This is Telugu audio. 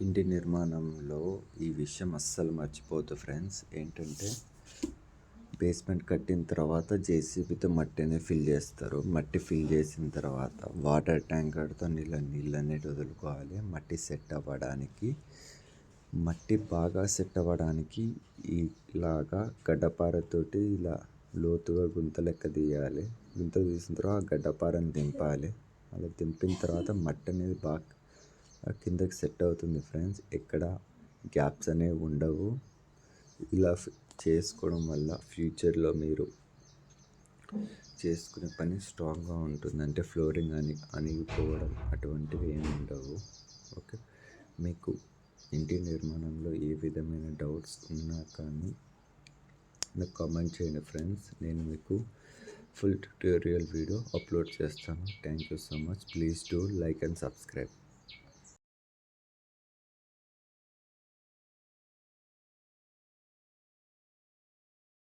ఇంటి నిర్మాణంలో ఈ విషయం అస్సలు మర్చిపోవద్దు ఫ్రెండ్స్. ఏంటంటే బేస్మెంట్ కట్టిన తర్వాత జేసీబీతో మట్టిని ఫిల్ చేస్తారు. మట్టి ఫిల్ చేసిన తర్వాత వాటర్ ట్యాంకర్తో నీళ్ళ నీళ్ళు అనేది వదులుకోవాలి. మట్టి సెట్ అవ్వడానికి మట్టి బాగా సెట్ అవ్వడానికి ఇలాగా గడ్డపారతోటి ఇలా లోతుగా గుంత లెక్క తీయాలి. గుంత తీసిన తర్వాత గడ్డపారని దింపాలి. అలా దింపిన తర్వాత మట్టి అనేది బాగా కిందకి సెట్ అవుతుంది ఫ్రెండ్స్. ఎక్కడ గ్యాప్స్ అనేవి ఉండవు. ఇలా చేసుకోవడం వల్ల ఫ్యూచర్లో మీరు చేసుకునే పని స్ట్రాంగ్గా ఉంటుంది. అంటే ఫ్లోరింగ్ అని అణిగిపోవడం అటువంటివి ఏమి ఉండవు. ఓకే? మీకు ఇంటి నిర్మాణంలో ఏ విధమైన డౌట్స్ ఉన్నా కానీ నాకు కామెంట్ చేయండి ఫ్రెండ్స్. నేను మీకు ఫుల్ ట్యూటోరియల్ వీడియో అప్లోడ్ చేస్తాను. Thank you so much. Please do like and subscribe.